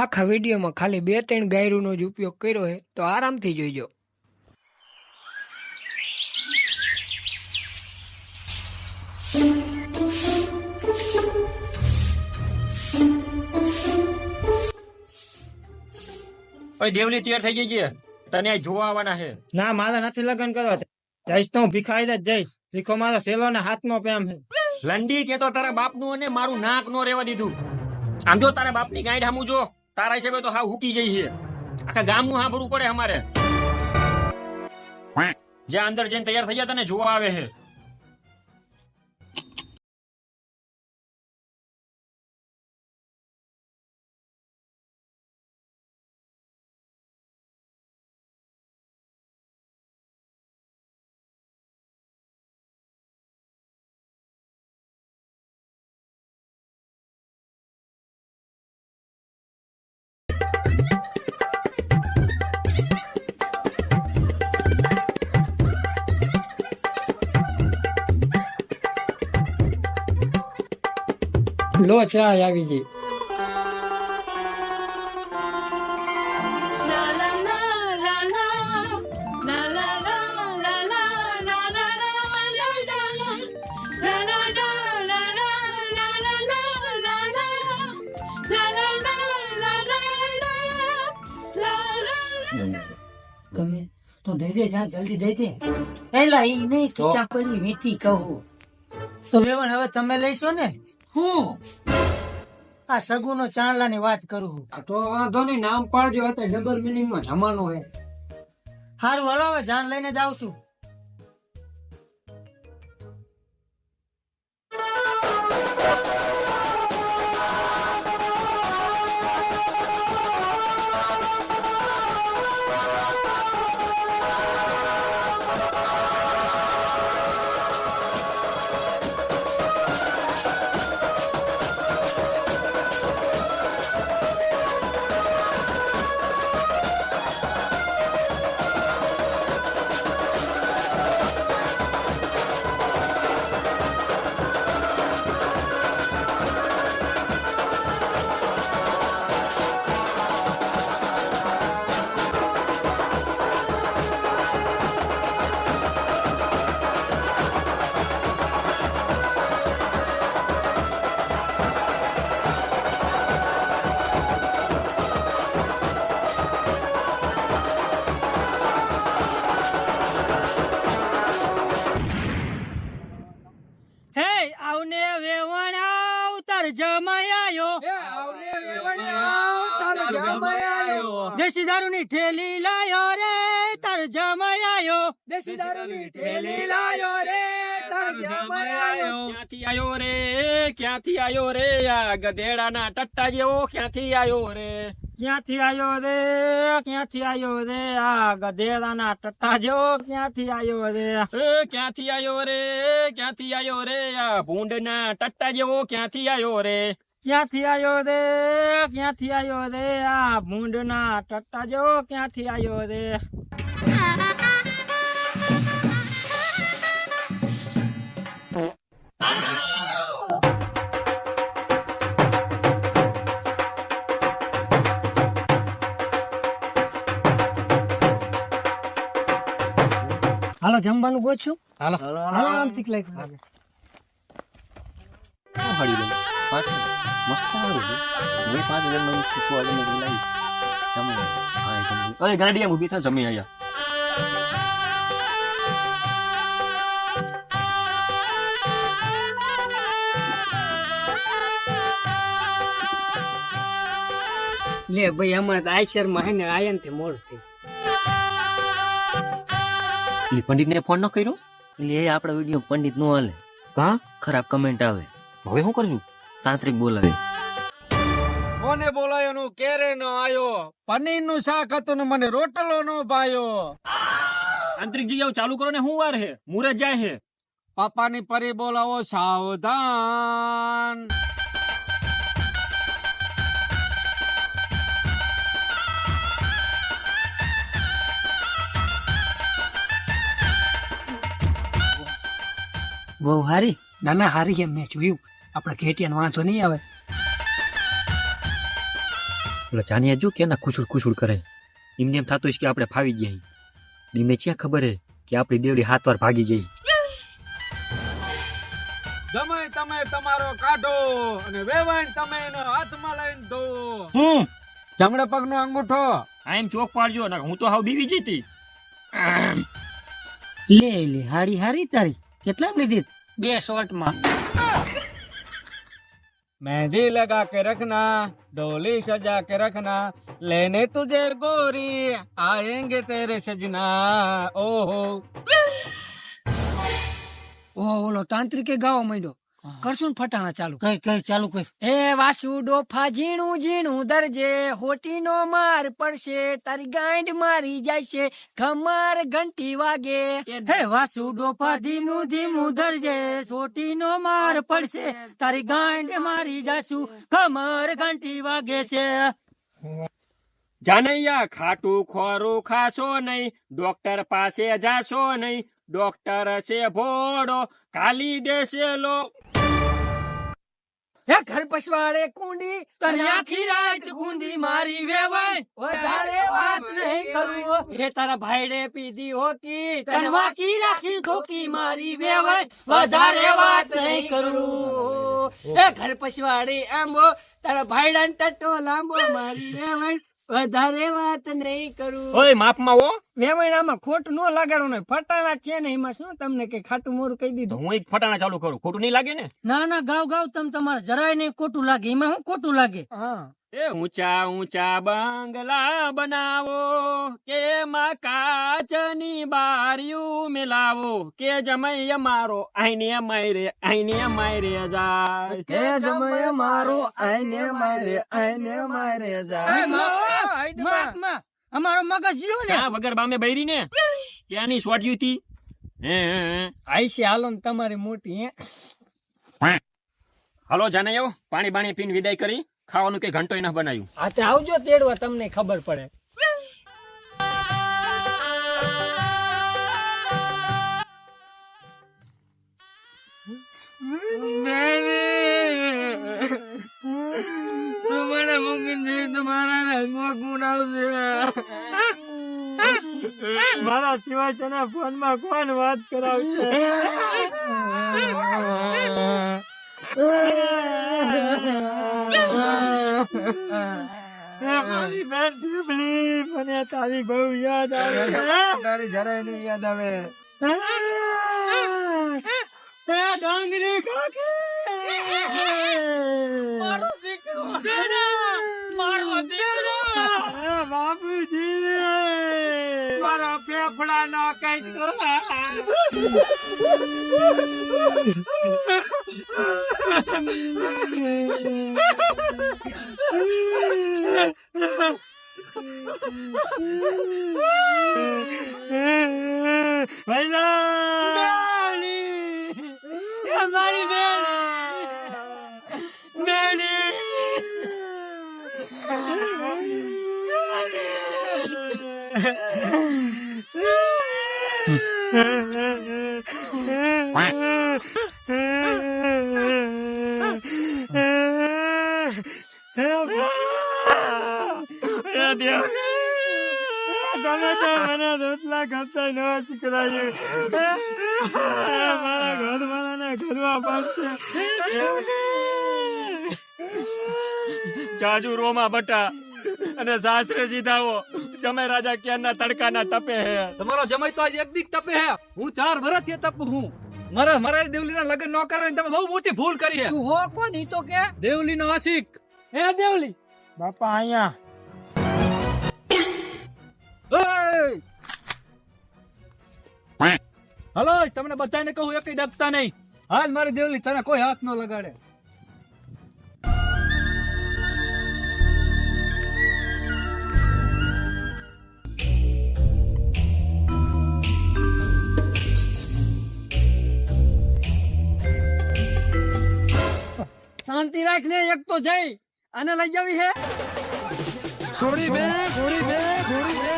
આખા વિડીયોમાં ખાલી બે ત્રણ ગાયરુનો જ ઉપયોગ કર્યો હોય તો આરામથી જોઈજો. ઓય દેવલી તૈયાર થઈ ગઈ છે? તને આ જોવા આવવાના છે. ના મારે નથી લગ્ન કરવા. જઈશ તો હું ભીખાઈ જ જઈશ. ભીખો મારો સેલો ને હાથનો પ્રેમ છે. લંડી કે તો તારા બાપનું અને મારું નાક નો રેવા દીધું. આમ જો તારા બાપની ગાઈડ હામું જો. તારા હિસાબે તો હા હુકી જઈ છે. આખા ગામનું ભરવું પડે અમારે. જ્યાં અંદર જઈને તૈયાર થઈ ગયા તને જોવા આવે છે. લો ચા આવી ગઈ ગમે તો દઈ દે જા જલ્દી દઈ દે. એલા ઈ નહીં ખીચા પડી મીઠી કહું. તો વેવણ હવે તમે લઈશો ને? હું? આ સગુનો ચાંદલાની વાત કરું છું. તો વાંધો નહીં નામ પાડજો તો ડબલ મિનિંગ નો જમાનો હે હારું હલો હવે જાન લઈને જ આવશું. દેશી દારૂની ઠેલી લાયો રે તાર જમાયો દેશી દારૂની ઠેલી લાયો રે તાર જમાયો ક્યાંથી આયો રે ક્યાંથી આયો રે આ ગધેડાના ટટ્ટા જેવો ક્યાંથી આયો રે? ક્યાંથી આવ્યો રે ક્યાંથી આવ્યો રે આ ગધેડાના ટટ્ટા જેવો ક્યાંથી આવ્યો રે? એ ક્યાંથી આયો રે ક્યાંથી આયો રે આ ભૂંડના ટટ્ટા જેવો ક્યાંથી આયો રે? ક્યાંથી આવ્યો રે? ક્યાંથી આવ્યો રે? આ ભૂંડના ટટ્ટા જો ક્યાંથી આવ્યો રે? હાલો જમવાનું પૂછ્યું હાલો. હાલો આમ ચીક લાગ ગાડી એમ ઊભી થા જમી આયા લે ભાઈ અમારે તો આયસરમાં હે ને આયનથી મોડ થઈ એટલે પંડિત ને ફોન ન કર્યો એટલે એ આપણા વીડિયો પંડિત નો હાલે કા ખરાબ કમેન્ટ આવે હવે શું કરશું તાંત્રિક બોલાવે કોને બોલાયો નું કેરે નો આયો પનીરનું શાક હતું ને મને રોટલો નો ભાયો આંતરિકજી આવું ચાલુ કરો ને શું વાર હે મુરત જાય હે પાપાની પરી બોલાવો સાવધાન બહુ હારી ના ના હારી એમ મેં જોયું આપણે ઘેટિયાનો વાંચો નહીં આવે. એટલે જાનિયા જો કેના ખુશુડ ખુશુડ કરે? એમને એમ થતું કે આપણે ફાવી ગયા એમને ક્યાં ખબર હે કે આપણી દેવડી હાથ વાર ભાગી જઈ જમાય તમે તમારો કાઢો અને વેવાઈન તમે એનો હાથમાં લઈને દો. હું? જમણા પગનો અંગૂઠો. આમ ચોક પાડજો ને હું તો હાવ બીવી જીતી. લે લે હારી હારી તારી. કેટલા લીધી બે શોર્ટમાં मेहंदी लगा के रखना डोली सजा के रखना लेने तुझे गोरी आएंगे तेरे सजना ओहो ઓ ઓલો તાંત્રિકે ગાવા માંડ્યો કરશું ફટાણા ચાલુ. કઈ કઈ ચાલુ કઈ એ વાસુ ડોફા ઝીણું ઝીણું દરજે હોટીનો માર પડશે તારી ગાંડ મારી જાય છે ખમાર ઘંટી વાગે. હે વાસુ ડોફા ધીમું ધીમું દરજે સોટી નો માર પડશે તારી ગાંડ મારી જાશું ખમાર ઘંટી વાગે છે. જાનૈયા ખાટું ખોરું ખાશો નહીં ડોક્ટર પાસે જાશો નહીં ડોક્ટર છે ભોડો કાલી દેશે લો. હે ઘર પછવાડે કુંડી તને આખી રાત ગુંદી મારી વેવાય. વધારે વાત નહીં કરું હે. તારા ભાઈડે પીધી હોકી. તને વાકી રાખી ઠોકી મારી વેવાય. વધારે વાત નહીં કરું એ ઘર પછવાડે આંબો. તારા ભાઈડા ટટો લાંબો મારી વેવણ વધારે વાત નહીં કરું. ઓય માપમાં હો. વેવણ આમાં ખોટ નો લગાડો ને ફટાણા છે ને એમાં શું? તમને કે ખાટું મોરું કહી દીધું? હું એક ફટાણા ચાલુ કરું. ખોટું નહીં લાગે ને? ના ના ગાવ ગાવ તમ તમારે જરાય નહીં ખોટું લાગે. એમાં હું ખોટું લાગે? હા. એ ઊંચા ઊંચા બંગલા બનાવો કે માં કાચની બારીયું મિલાવો કે જમૈ અમારો આઈને મારે આઈને મારે જાય. કે જમય મારો આઈને મારે આઈને મારે માં, માં, અમારો મગજ જીવો ને. આ વગર બામે બૈરી ને ત્યાંની સ્વાટ્યું હતી હે. આઈશે હાલો ને તમારી મોટી હે. હાલો જાનૈયો પાણી બાણી પીને વિદાય કરી. ખાવાનું કે ઘંટોય ન બનાવ્યું હા તે આવજો તેડવા તમને ખબર પડે. મારા સિવાય તને ફોનમાં કોણ વાત કરાવશે? મારી બેન ઢીબલી મને તારી બહુ યાદ આવે તારી જરાય નહીં યાદ આવે. એ ડાંગરી કાકી? મારો દીકરો મારો દીકરો બાપુજી ફેફડા નો કઈ મારી તમે તો મને રોટલા કરતા ન શીખડાયું મારા ઘરવાળાને ઘરમાં પડશે જાજુ રોમા બટા અને સાસરે સીધાવો જમે રાજા ક્યારના તડકાના તપે હે? તમારો જમાઈ તો આજ એક દીક તપે હે. હું ચાર વર્ષથી તપ હું મારા મારા દેવલીના લગ્ન ન કરવાની તમે બહુ મોટી ભૂલ કરી હે. તું હો કોણ? ઈ તો કે દેવલીનો આશિક. હે દેવલી? બાપા અહીંયા. હલો તમને બધાને કહું એક ડગતા નહીં. હાલ મારી દેવલી તને કોઈ હાથ ન લગાડે. શાંતિ રાખ ને એક તો જઈ. આને લઈ જવી હે? છોડી બે છોડી બે છોડી બે